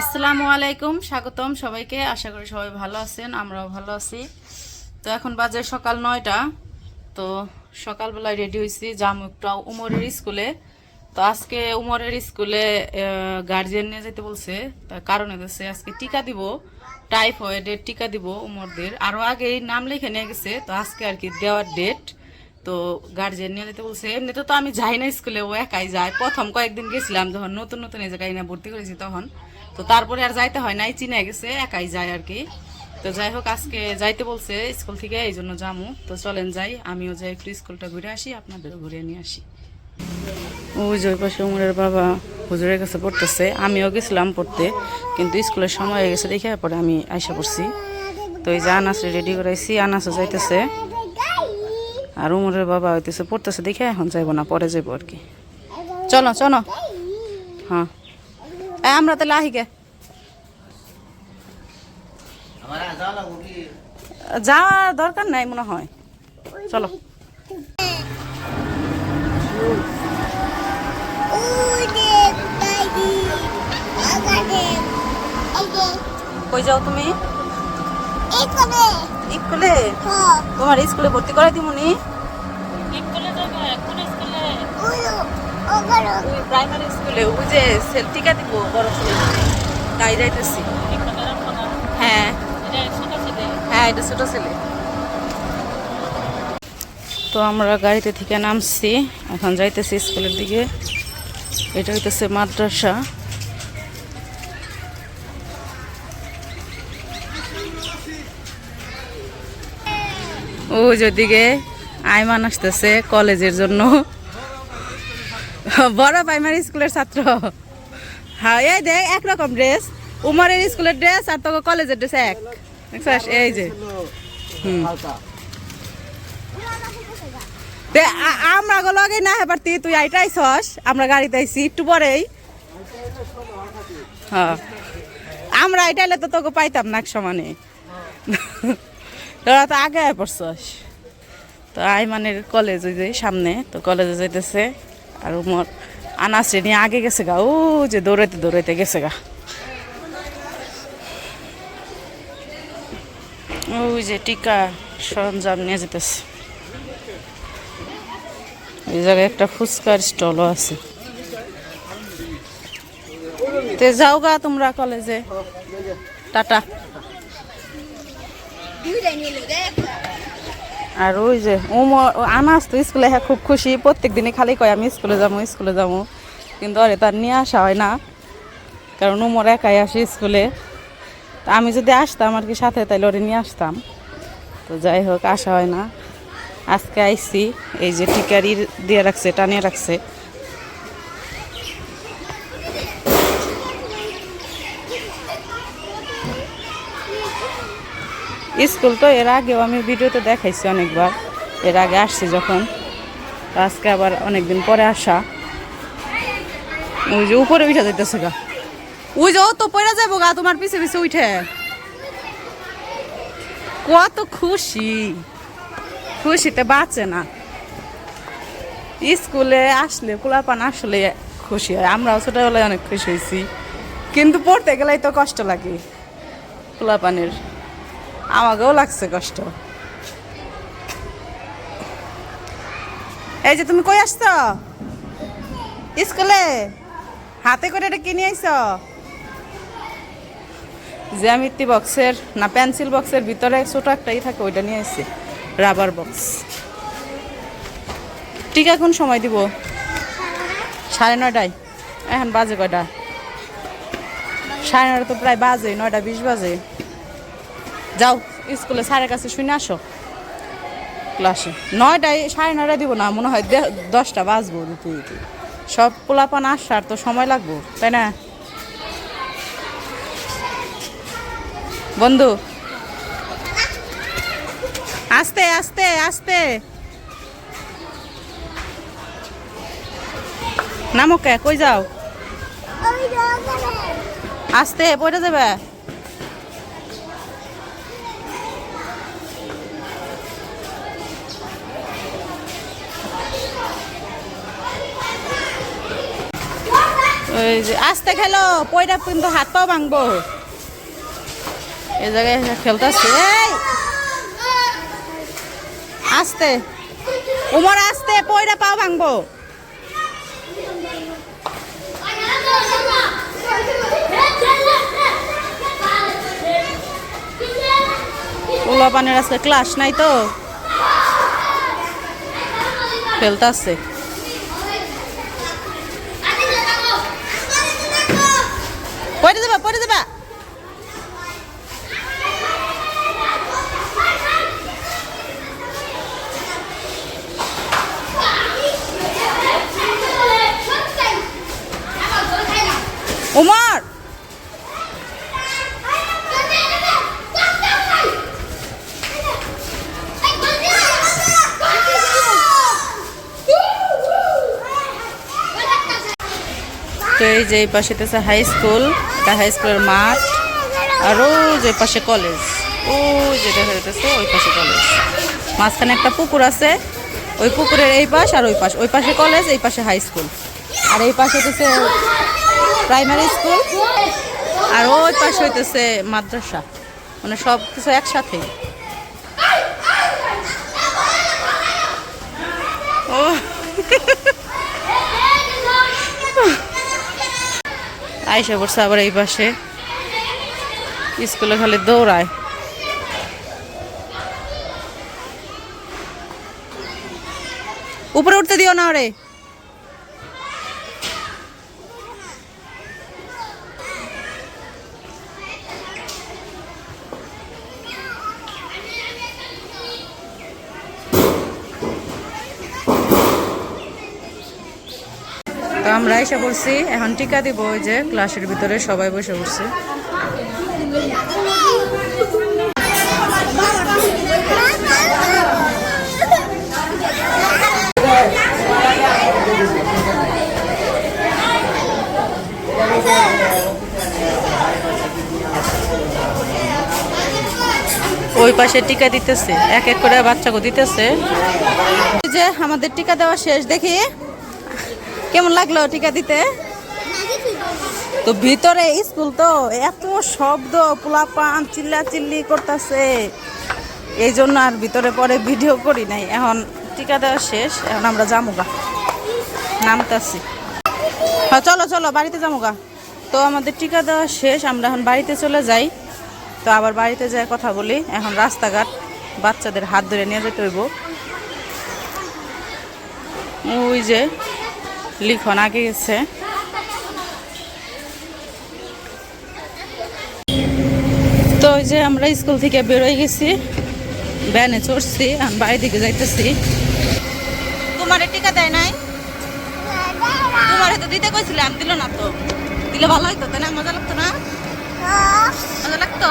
আসসালামু আলাইকুম, স্বাগতম সবাইকে। আশা করি সবাই ভালো আছেন, আমরাও ভালো আছি। তো এখন বাজে সকাল নয়টা। তো সকালবেলায় রেডি হয়েছি, যাম একটু উমরের স্কুলে। তো আজকে উমরের স্কুলে গার্জিয়ান নিয়ে যেতে বলছে। তার কারণ হচ্ছে আজকে টিকা দিব টাইফয়েডের টিকা দিব উমরদের। আরও আগেই নাম লিখে নিয়ে গেছে, তো আজকে আর কি দেওয়ার ডেট তো গার্জিয়ান নিয়ে যেতে বলছে, এমনিতে তো আমি যাই না স্কুলে, ও একাই যায়। প্রথম কয়েকদিন গেছিলাম, যখন নতুন নতুন এই জায়গায় না ভর্তি করেছি তখন। তো তারপরে আর যাইতে হয় নাই, চিনে গেছে, একাই যায় আর কি। তো যাই হোক, আজকে যাইতে বলছে স্কুল থেকে, এই জন্য যামু। তো চলেন যাই, আমিও যাই একটু স্কুলটা ঘুরে আসি, আপনাদেরও ঘুরে নিয়ে আসি। ওই যে পাশে উমরের বাবা হুজুরের কাছে পড়তেছে, আমিও গেছিলাম পড়তে, কিন্তু স্কুলের সময় হয়ে গেছে দেখে পরে আমি আইসা পড়ছি। তো এই যে আনাস রেডি করাইছি, আনাসও যাইতেছে। আর উমরের বাবা হইতেছে, পড়তেছে দেখে এখন যাইবো না, পরে যাইবো আর কি। চলো চলো। হ্যাঁ। আমরা তাহলে আহিকে যাওয়ার দরকার নাই মনে হয়। চলো। কই যাও তুমি? স্কুলে? তোমার স্কুলে ভর্তি করাই দিমুনি প্রাইমারি স্কুলে ওই যে টিকা দিব, বড় ছেলে তাই যাইতেছি। হ্যাঁ। হ্যাঁ এটা ছোট ছেলে। তো আমরা গাড়িতে থেকে নামছি। এখন যাইতেছি স্কুলের দিকে। এটা হইতেছে মাদ্রাসা। ওই যেদিকে আইমান আসতেছে কলেজের জন্য। বড় প্রাইমারি স্কুলের ছাত্র। হ্যাঁ এই দেখ, একরকম ড্রেস উমরের স্কুলের ড্রেস আর তোকে কলেজের ড্রেস এক। দেখছিস? এই যে। আমরা গো লগে না হেবার তুই তুই আইটাই ছস, আমরা গাড়িতে আইছি, একটু পরেই। হ্যাঁ। আমরা আইটাইলে তো তোকে পাইতাম না এক সমানে তোরা তো আগে পড়ছস। তো আইমানের কলেজ ওই যে সামনে, তো কলেজে যাইতেছে। আর মোর আনাসে নিয়ে আগে গেছে গা। ও যে দৌড়াইতে দৌড়াইতে গেছে গা। ওই যে টিকা সরঞ্জাম নিয়ে যেতেছে। এই জায়গায় একটা ফুচকার স্টলও আছে। তে যাও গা তোমরা কলেজে টাটা। আর ওই যে উমর আনাস তো স্কুলে হ্যাঁ খুব খুশি। প্রত্যেক দিনই খালি কয়, আমি স্কুলে যাব স্কুলে যাব। কিন্তু আরে তার নিয়ে আসা হয় না, কারণ উমর একাই আসে স্কুলে। তা আমি যদি আসতাম আর কি সাথে, তাইলে ওরে নিয়ে আসতাম। তো যাই হোক, আসা হয় না। আজকে আইসি, এই যে ঠিকারি দিয়ে রাখছে, টানিয়ে রাখছে। স্কুল তো, এর আগেও আমি ভিডিওতে দেখাইছি অনেকবার। এর আগে আসছি যখন আজকে আবার অনেকদিন পরে আসা। ওই যে উপরে উঠে যাইতেছে গা। ওই যে ও তো পড়ে যাব গা, তোমার পিছে পিছে উঠে। কত খুশি। খুশিতে বাঁচে না। স্কুলে আসলে কুলাপান আসলে খুশি হয়। আমরাও ছোটবেলায় অনেক খুশি হয়েছি। কিন্তু পড়তে গেলেই তো কষ্ট লাগে। কুলাপানের আমাকেও লাগছে কষ্ট। এই যে তুমি কই আসছ? স্কুলে? হাতে করে এটা কিনে আইছ? জ্যামিতি বক্সের না পেন্সিল বক্সের ভিতরে ছোট একটাই থাকে, ওইটা নিয়ে আসছে রাবার বক্স। টিকা কোন সময় দিব? সাড়ে নয়টায়? এখন বাজে কয়টা? সাড়ে নয়টা তো প্রায় বাজে, নয়টা বিশ বাজে। যাও স্কুলে স্যারের কাছে শুনে আসো। ক্লাসে। নয়টায় সাড়ে নয়টায় দিব না মনে হয় দশটা বাজবো দিতে দিতে সব পোলাপান আসার তো সময় লাগবো তাই না? বন্ধু আস্তে আস্তে আস্তে। নামকে কই যাও? আস্তে পড়ে যাবে? আস্তে খেলো পয়টা কিন্তু হাত পাও ভাঙবো। এই জায়গায় এই! আস্তে। উমর আস্তে পয়টা পাও ভাঙবো। পানের আজকে ক্লাস নাই তো। খেলতেছে। পয়টা দেবা পয়টা দেবা উমর তো এই যে এই তো হাই স্কুল এটা হাই স্কুলের মাঠ, আর ওই যে পাশে কলেজ ও যেটা দেখা যাইতেছে ওই পাশে কলেজ মাঝখানে একটা পুকুর আছে, ওই পুকুরের এই পাশ আর ওই পাশ, ওই পাশে কলেজ এই পাশে হাই স্কুল আর এই পাশে হইতেছে প্রাইমারি স্কুল আর ওই পাশে হইতেছে মাদ্রাসা। মানে সব কিছু একসাথেই ও। আইসা পড়ছে আবার এই পাশে। স্কুলে খালি দৌড়ায়। উপরে উঠতে দিও না রে আমরা এসে পড়ছি। এখন টিকা দিব ওই যে ক্লাসের ভিতরে সবাই বসে পড়ছে। ওই পাশে টিকা দিতেছে। এক এক করে বাচ্চাকে দিতেছে। যে আমাদের টিকা দেওয়া শেষ, দেখি। কেমন লাগল টিকা দিতে? তো ভিতরে স্কুল তো এত শব্দ, পোলাপান চিল্লা চিল্লি করতেছে। এই জন্য আর ভিতরে পরে ভিডিও করি নাই। এখন টিকা দেওয়া শেষ, এখন আমরা যামুগা। নামতাছি। হ্যাঁ চলো চলো, বাড়িতে যামুগা। তো আমাদের টিকা দেওয়া শেষ, আমরা এখন বাড়িতে চলে যাই। তো আবার বাড়িতে যাই কথা বলি। এখন রাস্তাঘাট, বাচ্চাদের হাত ধরে নিয়ে যেতে হইব। ওই যে লিখন আগে গেছে। তো ওই যে আমরা স্কুল থেকে বেরোয় গেছি, ভ্যানে চড়ছি এখন বাড়ির দিকে যাইতেছি। তোমার টিকা দেয় নাই? তোমার তো দিতে কইছিলাম দিল না তো। দিলে ভালো হইতো, তাই না? মজা লাগতো না? মজা লাগতো?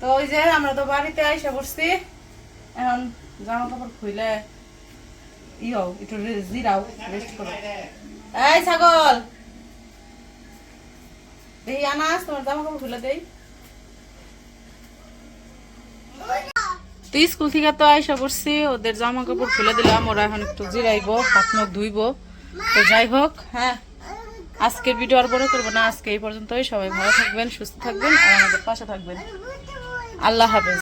তো ওই যে আমরা তো বাড়িতে আইসা পড়ছি। এখন জামা কাপড় খুইলে ই হও, একটু জিরাও রেস্ট করো। এই ছাগল! দেখি আনাস, তোমার জামা কাপড় খুলে দেই। তো স্কুল থেকে তো আইসা পড়ছি, ওদের জামা কাপড় খুলে দিলাম, ওরা এখন একটু জিরাইবো হাত মুখ ধুইবো। তো যাই হোক হ্যাঁ আজকের ভিডিও আর বড় করব না, আজকে এই পর্যন্তই। সবাই ভালো থাকবেন, সুস্থ থাকবেন, আর আমাদের পাশে থাকবেন। আল্লাহ হাফেজ।